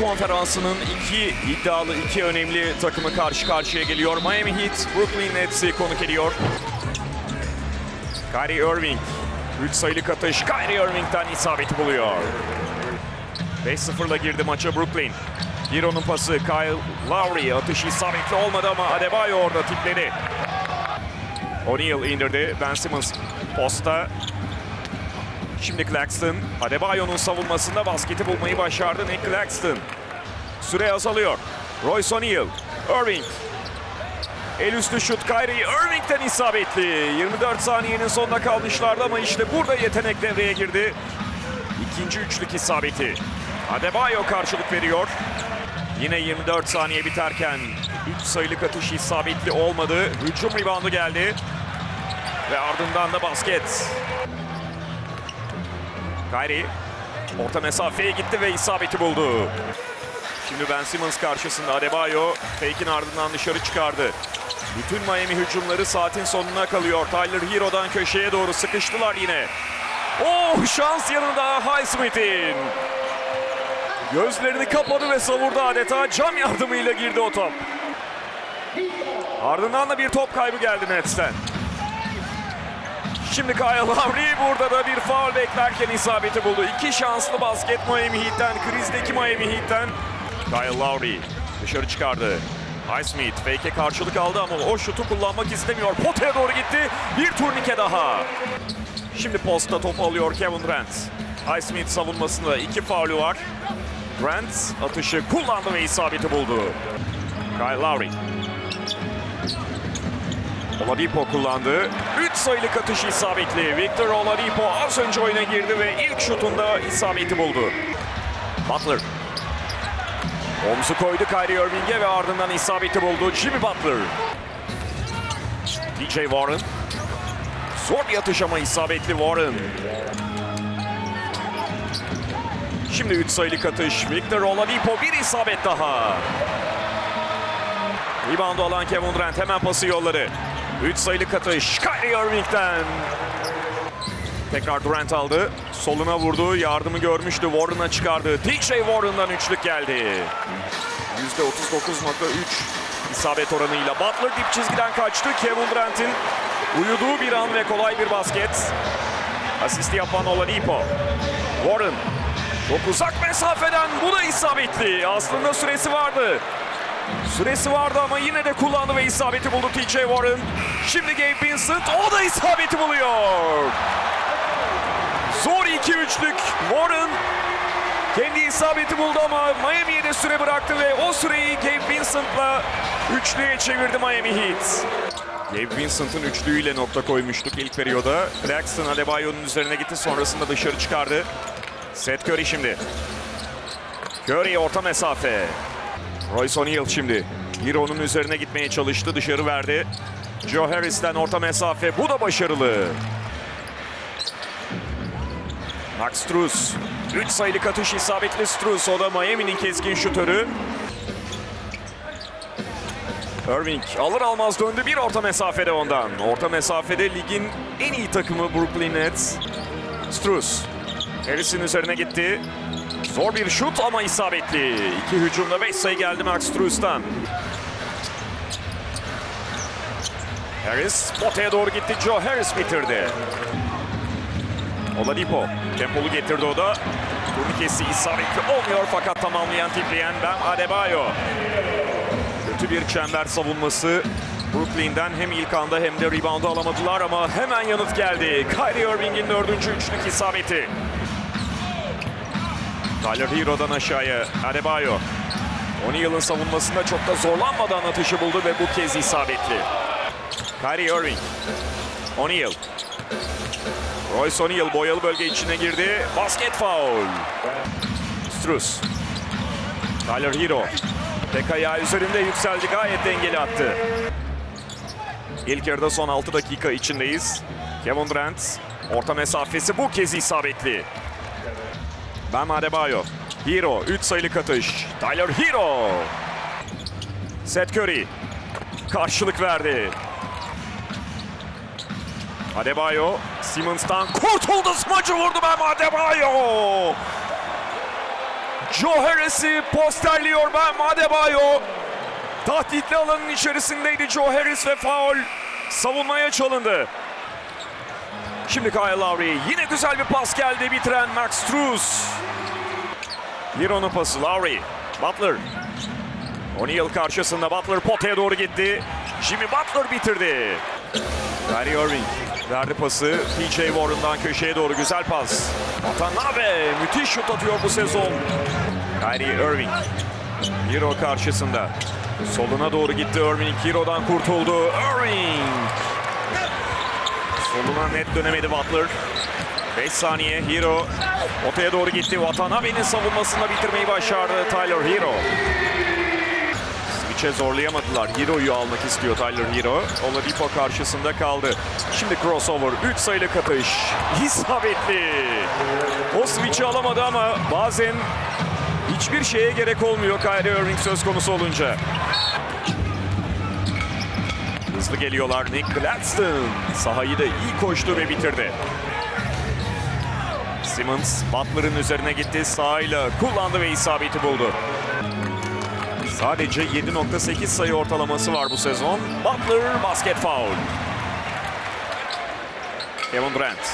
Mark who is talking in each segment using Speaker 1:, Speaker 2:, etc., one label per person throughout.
Speaker 1: Konferansı'nın iki iddialı, iki önemli takımı karşı karşıya geliyor. Miami Heat, Brooklyn Nets'i konuk ediyor. Kyrie Irving, 3 sayılık atış Kyrie Irving'den isabeti buluyor. 5-0'la girdi maça Brooklyn. Hero'nun pası Kyle Lowry atışı isabetli olmadı ama Adebayo orada tipledi. O'Neal indirdi. Ben Simmons posta. Şimdi Claxton. Adebayo'nun savunmasında basketi bulmayı başardı Nick Claxton. Süre azalıyor. Royce O'Neal. Irving. El üstü şut Kyrie Irving'den isabetli. 24 saniyenin sonunda kalmışlardı ama işte burada yetenek devreye girdi. İkinci üçlük isabeti. Adebayo karşılık veriyor. Yine 24 saniye biterken 3 sayılık atış isabetli olmadı. Hücum reboundu geldi. Ve ardından da basket. Kyrie orta mesafeye gitti ve isabeti buldu. Şimdi Ben Simmons karşısında Adebayo fake'in ardından dışarı çıkardı. Bütün Miami hücumları saatin sonuna kalıyor. Tyler Hero'dan köşeye doğru sıkıştılar yine. Oh şans yanında Highsmith'in. Gözlerini kapadı ve savurdu adeta. Cam yardımıyla girdi o top. Ardından da bir top kaybı geldi Nets'ten. Şimdi Kyle Lowry burada da bir faul beklerken isabeti buldu. İki şanslı basket Miami Heat'ten, krizdeki Miami Heat'ten. Kyle Lowry dışarı çıkardı. Highsmith fake'e karşılık aldı ama o şutu kullanmak istemiyor. Potaya doğru gitti. Bir turnike daha. Şimdi posta top alıyor Kevin Durant. Highsmith savunmasında iki faulü var. Durant atışı kullandı ve isabeti buldu. Kyle Lowry. Oladipo kullandı. 3 sayılık atış isabetli. Victor Oladipo az önce oyuna girdi ve ilk şutunda isabeti buldu. Butler. Omzu koydu Kyrie Irving'e ve ardından isabeti buldu Jimmy Butler. TJ Warren. Zor bir atış ama isabetli Warren. Şimdi 3 sayılık atış. Victor Oladipo bir isabet daha. Rebound alan Kevin Durant hemen pası yolladı. 3 sayılık atış Kyrie Irving'den. Tekrar Durant aldı. Soluna vurdu. Yardımı görmüştü. Warren'a çıkardı. TJ Warren'dan üçlük geldi. %39.3 isabet oranıyla. Butler dip çizgiden kaçtı. Kevin Durant'in uyuduğu bir an ve kolay bir basket. Asisti yapan Oladipo. Warren çok uzak mesafeden bu da isabetli. Aslında süresi vardı. Süresi vardı ama yine de kullandı ve isabeti buldu TJ Warren. Şimdi Gabe Vincent o da isabeti buluyor. Zor 2-3'lük Warren kendi isabeti buldu ama Miami'ye de süre bıraktı ve o süreyi Gabe Vincent'la üçlüye çevirdi Miami Heat. Gabe Vincent'ın üçlüğüyle nokta koymuştuk ilk periyoda. Claxton Adebayo'nun üzerine gitti sonrasında dışarı çıkardı. Seth Curry şimdi. Curry orta mesafe. Royce O'Neal şimdi. Hero'nun üzerine gitmeye çalıştı. Dışarı verdi. Joe Harris'ten orta mesafe. Bu da başarılı. Max Struz. 3 sayılık atış isabetli Struz. O da Miami'nin keskin şutörü. Irving alır almaz döndü bir orta mesafede ondan. Orta mesafede ligin en iyi takımı Brooklyn Nets. Struz. Harris'in üzerine gitti. Zor bir şut ama isabetli. İki hücumda 5 sayı geldi Max Struz'dan. Harris potaya doğru gitti. Joe Harris bitirdi. Oladipo tempolu getirdi o da. Turnikesi isabetli olmuyor fakat tamamlayan tipleyen Ben Adebayo. Kötü bir çember savunması. Brooklyn'den hem ilk anda hem de reboundu alamadılar ama hemen yanıt geldi. Kyrie Irving'in dördüncü üçlük isabeti. Tyler Hero'dan aşağıya Adebayo. O'Neal'ın savunmasında çok da zorlanmadan atışı buldu ve bu kez isabetli. Kyrie Irving. O'Neal. Royce O'Neal boyalı bölge içine girdi. Basket foul. Struz. Tyler Hero. Tek ayağı üzerinde yükseldi. Gayet dengeli attı. İlk yarıda son 6 dakika içindeyiz. Kevin Durant. Orta mesafesi bu kez isabetli. Bam Adebayo. Hero 3 sayılık atış. Tyler Hero. Seth Curry. Karşılık verdi. Adebayo Simmons'tan kurtuldu. Smacı vurdu Bam Adebayo. Joe Harris'i posterliyor Ben Adebayo. Tahtitli alanın içerisindeydi Joe Harris ve faul savunmaya çalındı. Şimdi Kyle Lowry. Yine güzel bir pas geldi bitiren Max Struz. Hero'nun pası Lowry. Butler. O'Neal karşısında Butler potaya doğru gitti. Jimmy Butler bitirdi. Kyrie Irving verdi pası. PJ Warren'dan köşeye doğru güzel pas. Watanabe müthiş şut atıyor bu sezon. Kyrie Irving. Hero karşısında. Soluna doğru gitti Irving. Hero'dan kurtuldu. Irving. Soluna net dönemedi Butler. 5 saniye Hero potaya doğru gitti. Watanabe'nin savunmasında bitirmeyi başardı Tyler Hero. Switch'e zorlayamadılar. Hero'yu almak istiyor Tyler Hero. Oladipo karşısında kaldı. Şimdi crossover. 3 sayılı katış. İsabetli. O switch'i alamadı ama bazen hiçbir şeye gerek olmuyor Kyrie Irving söz konusu olunca. Hızlı geliyorlar. Nick Claxton sahayı da iyi koştu ve bitirdi. Simmons Butler'ın üzerine gitti. Sağıyla kullandı ve isabeti buldu. Sadece 7.8 sayı ortalaması var bu sezon. Butler basket foul. Kevin Durant.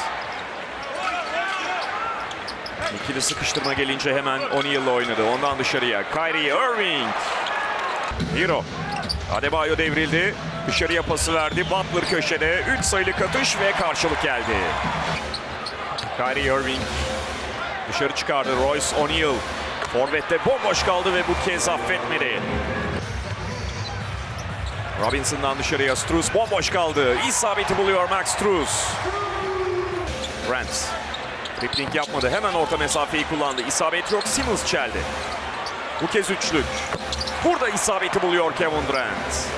Speaker 1: İkili sıkıştırma gelince hemen O'Neal'la oynadı. Ondan dışarıya Kyrie Irving. Hero. Adebayo devrildi. Dışarıya pası verdi. Butler köşede. 3 sayılı katış ve karşılık geldi. Kyrie Irving dışarı çıkardı. Royce O'Neal. Forvet'te bomboş kaldı ve bu kez affetmedi. Robinson'dan dışarıya Struz bomboş kaldı. İsabeti buluyor Max Struz. Brent. Tripling yapmadı. Hemen orta mesafeyi kullandı. İsabet yok. Simmons çeldi. Bu kez üçlük. Burada isabeti buluyor Kevin Durant.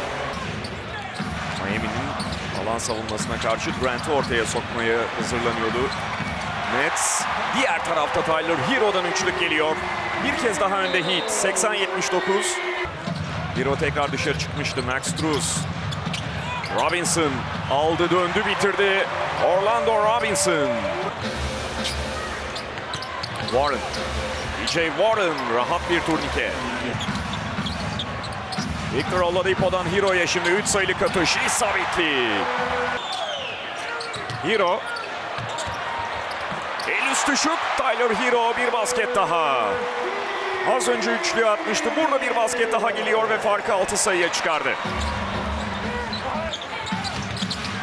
Speaker 1: Miami'nin alan savunmasına karşı Durant'ı ortaya sokmaya hazırlanıyordu. Nets. Diğer tarafta Tyler Hero'dan üçlük geliyor. Bir kez daha önde Heat. 80-79. Hero tekrar dışarı çıkmıştı. Max Struz. Robinson aldı döndü bitirdi. Orlando Robinson. Warren. DJ Warren rahat bir turnike. Victor Oladipo'dan Hero'ya şimdi 3 sayılı katış isabetli. Hero El üstü şut. Tyler Hero bir basket daha. Az önce üçlü atmıştı. Burada bir basket daha geliyor ve farkı 6 sayıya çıkardı.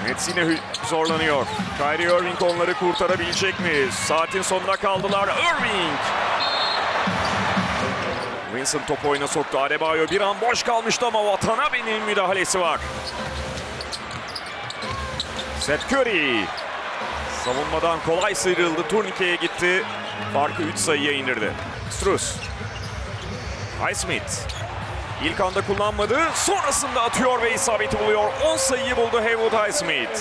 Speaker 1: Nets yine zorlanıyor. Kyrie Irving onları kurtarabilecek mi? Saatin sonuna kaldılar. Irving. Vincent topu oyuna soktu. Adebayo bir an boş kalmıştı ama Watanabe'nin müdahalesi var. Seth Curry. Savunmadan kolay sıyrıldı. Turnikeye gitti. Farkı 3 sayıya indirdi. Struz. Highsmith. İlk anda kullanmadı. Sonrasında atıyor ve isabeti buluyor. 10 sayıyı buldu Haywood Highsmith.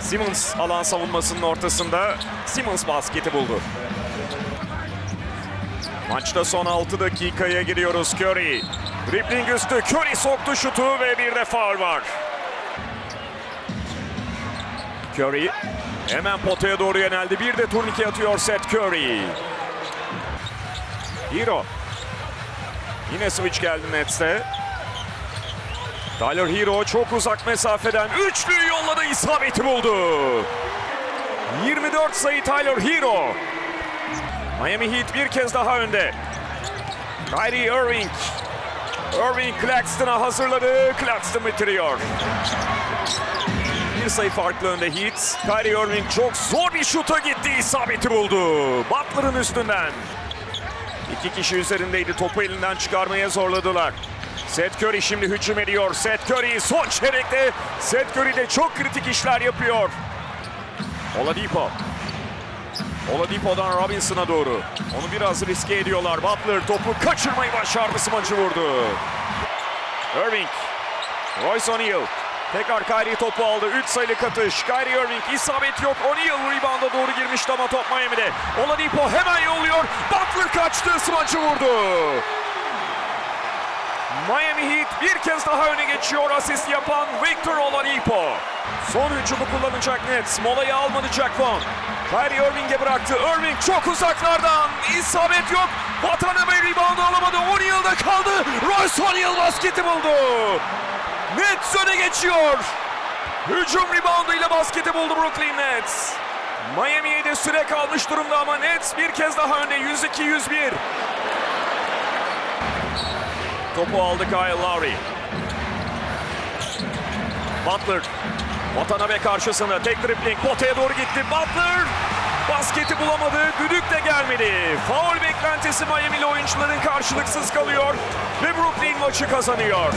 Speaker 1: Simmons alan savunmasının ortasında. Simmons basketi buldu. Maçta son 6 dakikaya giriyoruz Curry. Dribbling üstü Curry soktu şutu ve bir de faul var. Curry hemen potaya doğru yöneldi. Bir de turnike atıyor Seth Curry. Hero. Yine switch geldi Nets'te. Tyler Hero çok uzak mesafeden üçlüyü yolladı isabeti buldu. 24 sayı Tyler Hero. Miami Heat bir kez daha önde. Kyrie Irving. Irving Claxton'a hazırladı. Claxton bitiriyor. Bir sayı farklı önde Heat. Kyrie Irving çok zor bir şuta gitti. isabeti buldu. Butler'ın üstünden. İki kişi üzerindeydi. Topu elinden çıkarmaya zorladılar. Seth Curry şimdi hücum ediyor. Seth Curry son çeyrekte. Seth Curry de çok kritik işler yapıyor. Oladipo. Oladipo'dan Robinson'a doğru. Onu biraz riske ediyorlar. Butler topu kaçırmayı başardı. Smacı vurdu. Irving. Royce O'Neal. Tekrar Kyrie topu aldı. 3 sayılı katış. Kyrie Irving isabet yok. O'Neal rebound'a doğru girmişti ama top Miami'de. Oladipo hemen yolluyor. Butler kaçtı. Smacı vurdu. Miami Heat bir kez daha öne geçiyor asist yapan Victor Oladipo. Son hücumu kullanacak Nets. Molayı almadı Jack Vaughn. Kyrie Irving'e bıraktı. Irving çok uzaklardan. İsabet yok. Watanabe reboundu alamadı. O'Neal'da kaldı. Royce O'Neal basketi buldu. Nets öne geçiyor. Hücum rebounduyla basketi buldu Brooklyn Nets. Miami'ye de süre kalmış durumda ama Nets bir kez daha önde 102-101. Topu aldı Kyle Lowry. Butler. Watanabe karşısında tek dribbling potaya doğru gitti. Butler basketi bulamadı. Düdük de gelmedi. Faul beklentisi Miami'li oyuncuların karşılıksız kalıyor. Ve Brooklyn maçı kazanıyor.